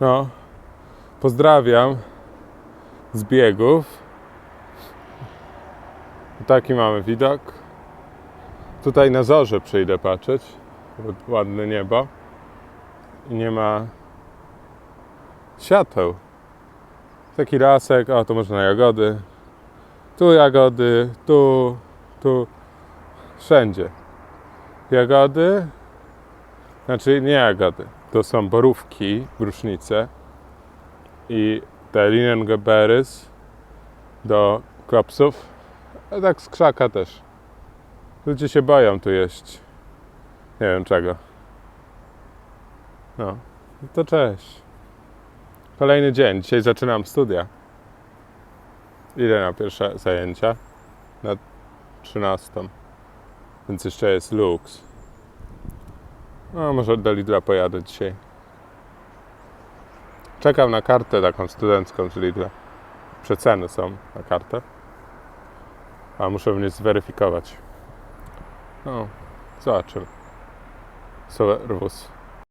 No, pozdrawiam z biegów. Taki mamy widok. Tutaj na zorze przyjdę patrzeć. Ładne niebo. I nie ma świateł. Taki lasek, o to można na jagody. Tu jagody, tu, tu, wszędzie. Jagody, znaczy nie jagody, to są borówki, grusznice i te linengeberys do klopsów, a tak z krzaka też. Ludzie się boją tu jeść. Nie wiem czego. No, to cześć. Kolejny dzień. Dzisiaj zaczynam studia. Idę na pierwsze zajęcia. Na 13. Więc jeszcze jest luks. No, może do Lidla pojadę dzisiaj. Czekam na kartę taką studencką z Lidla. Przeceny są na kartę. A muszę mnie zweryfikować. No, zobaczymy. Servus.